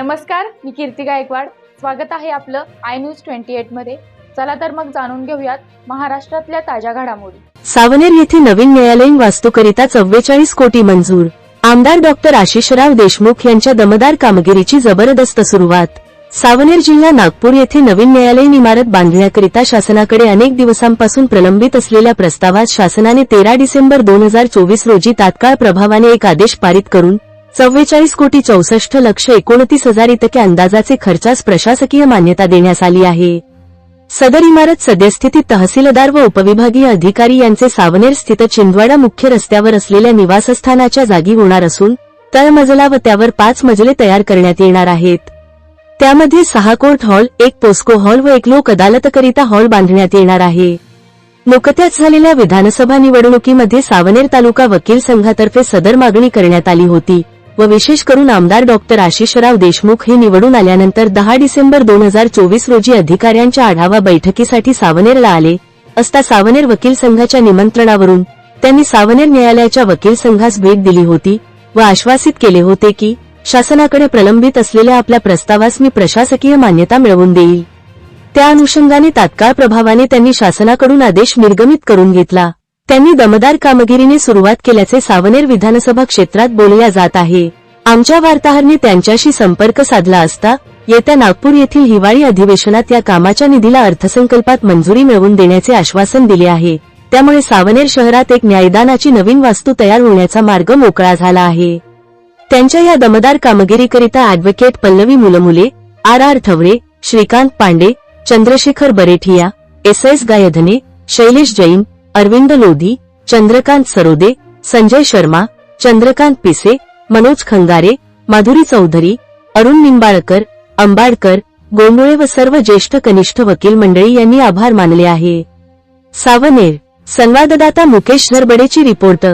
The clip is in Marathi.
नमस्कार मी कीर्ती गायकवाड. स्वागत आहे आपलं आय न्यूज ट्वेंटी एटमध्ये. चला तर मग जाणून घेऊयात महाराष्ट्रातल्या ताज्या घडामोडी. सावनेर येथे नवीन न्यायालयीन वास्तूकरिता चव्वेचाळीस कोटी मंजूर. आमदार डॉक्टर आशिषराव देशमुख यांच्या दमदार कामगिरीची जबरदस्त सुरुवात. सावनेर जिल्हा नागपूर येथे नवीन न्यायालयीन इमारत बांधण्याकरिता शासनाकडे अनेक दिवसांपासून प्रलंबित असलेल्या प्रस्तावात शासनाने तेरा डिसेंबर दोन हजार चोवीस रोजी तात्काळ प्रभावाने एक आदेश पारित करून चव्वेचाळीस कोटी चौसष्ट लक्ष एकोणतीस हजार इतके अंदाजाचे खर्चास प्रशासकीय मान्यता देण्यात आली आहे. सदर इमारत सद्यस्थितीत तहसीलदार व उपविभागीय अधिकारी यांचे सावनेर स्थित चिंदवाडा मुख्य रस्त्यावर असलेल्या निवासस्थानाच्या जागी होणार असून तळमजला व त्यावर पाच मजले तयार करण्यात येणार आहेत. त्यामध्ये सहा कोर्ट हॉल एक पोस्को हॉल व एक लोक अदालतकरिता हॉल बांधण्यात येणार आहे. नुकत्याच झालेल्या विधानसभा निवडणुकीमध्ये सावनेर तालुका वकील संघातर्फे सदर मागणी करण्यात आली होती. व विशेष करून आमदार डॉक्टर आशिषराव देशमुख हे निवडून आल्यानंतर दहा डिसेंबर दोन हजार चोवीस रोजी अधिकाऱ्यांच्या आढावा बैठकीसाठी सावनेरला आले. असता सावनेर वकील संघाच्या निमंत्रणावरून त्यांनी सावनेर न्यायालयाच्या वकील संघास भेट दिली होती व आश्वासित केले होते की शासनाकडे प्रलंबित असलेल्या आपल्या प्रस्तावास मी प्रशासकीय मान्यता मिळवून देईल. त्या अनुषंगाने तात्काळ प्रभावाने त्यांनी शासनाकडून आदेश निर्गमित करून घेतला. त्यांनी दमदार कामगिरीने सुरुवात केल्याचे सावनेर विधानसभा क्षेत्रात बोलल्या जात आहे. आमच्या वार्ताहरने त्यांच्याशी संपर्क साधला असता येत्या नागपूर येथील हिवाळी अधिवेशनात या कामाच्या निधीला अर्थसंकल्पात मंजुरी मिळवून देण्याचे आश्वासन दिले आहे. त्यामुळे सावनेर शहरात एक न्यायदानाची नवीन वास्तू तयार होण्याचा मार्ग मोकळा झाला आहे. त्यांच्या या दमदार कामगिरीकरिता advocate Pallavi Mulmule R R Thaware Shrikant Pande Chandrashekhar Barethiya S S Gaydhane Shailesh Jain Arvind Lodhi Chandrakant Sarode Sanjay Sharma Chandrakant Pise Manoj Khangare Madhuri Chaudhari Arun Nimbalkar अंबाडकर गोंडोळे व सर्व ज्येष्ठ कनिष्ठ वकील मंडळी यांनी आभार मानले आहे. सावनेर संवाददाता मुकेश झरबडेची रिपोर्ट.